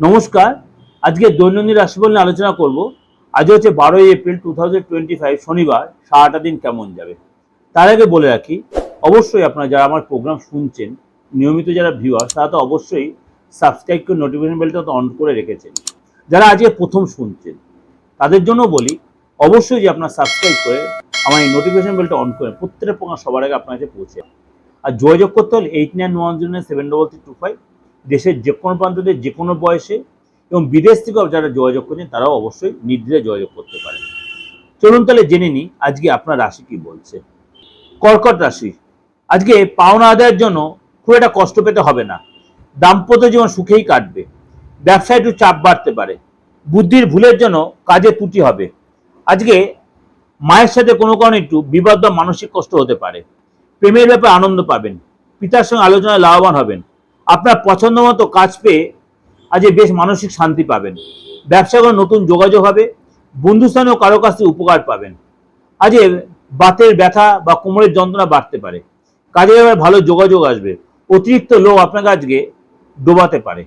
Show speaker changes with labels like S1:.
S1: নমস্কার। আজকে দৈনন্দিন রাশিফল নিয়ে আলোচনা করব। আজ হচ্ছে বারোই এপ্রিল টু শনিবার। সারাটা দিন কেমন যাবে? তার আগে বলে রাখি, অবশ্যই আপনারা যারা আমার প্রোগ্রাম শুনছেন, নিয়মিত যারা ভিউয়ার তারা তো অবশ্যই সাবস্ক্রাইব করে নোটিফিকেশন বেলটা তো অন করে রেখেছেন। যারা আজকে প্রথম শুনছেন, তাদের জন্য বলি, অবশ্যই যে আপনারা সাবস্ক্রাইব করে আমার এই নোটিফিকেশন বেলটা অন করে প্রত্যেকটা প্রোগ্রাম সবার আগে আপনার কাছে পৌঁছে আর যোগাযোগ করতে হলে eight nine one zero nine seven double three two five দেশের যে কোনো প্রান্ততে যে কোনো বয়সে এবং বিদেশ থেকেও যারা যোগাযোগ করছেন, তারাও অবশ্যই নির্দ্বিধায় যোগাযোগ করতে পারেন। চলুন তাহলে জেনে নিই, আজকে আপনার রাশি কি বলছে। কর্কট রাশি। আজকে পাওনা আদায়ের জন্য খুব একটা কষ্ট পেতে হবে না। দাম্পত্য জীবন সুখেই কাটবে। ব্যবসায় একটু চাপ বাড়তে পারে। বুদ্ধির ভুলের জন্য কাজে ত্রুটি হবে। আজকে মায়ের সাথে কোনো কারণে একটু বিবাদ বা মানসিক কষ্ট হতে পারে। প্রেমের ব্যাপারে আনন্দ পাবেন। পিতার সঙ্গে আলোচনায় লাভবান হবেন। আপনার পছন্দ মতো কাজ পেয়ে আজ বেশ মানসিক শান্তি পাবেন। ব্যবসা করে নতুন যোগাযোগ হবে বন্ধুস্থানেও কারও কাছ থেকে উপকার পাবেন। আজ বাতের ব্যথা বা কোমরের যন্ত্রণা বাড়তে পারে। কাজে আবার ভালো যোগাযোগ আসবে। অতিরিক্ত লোক আপনাকে আজকে ডোবাতে পারে।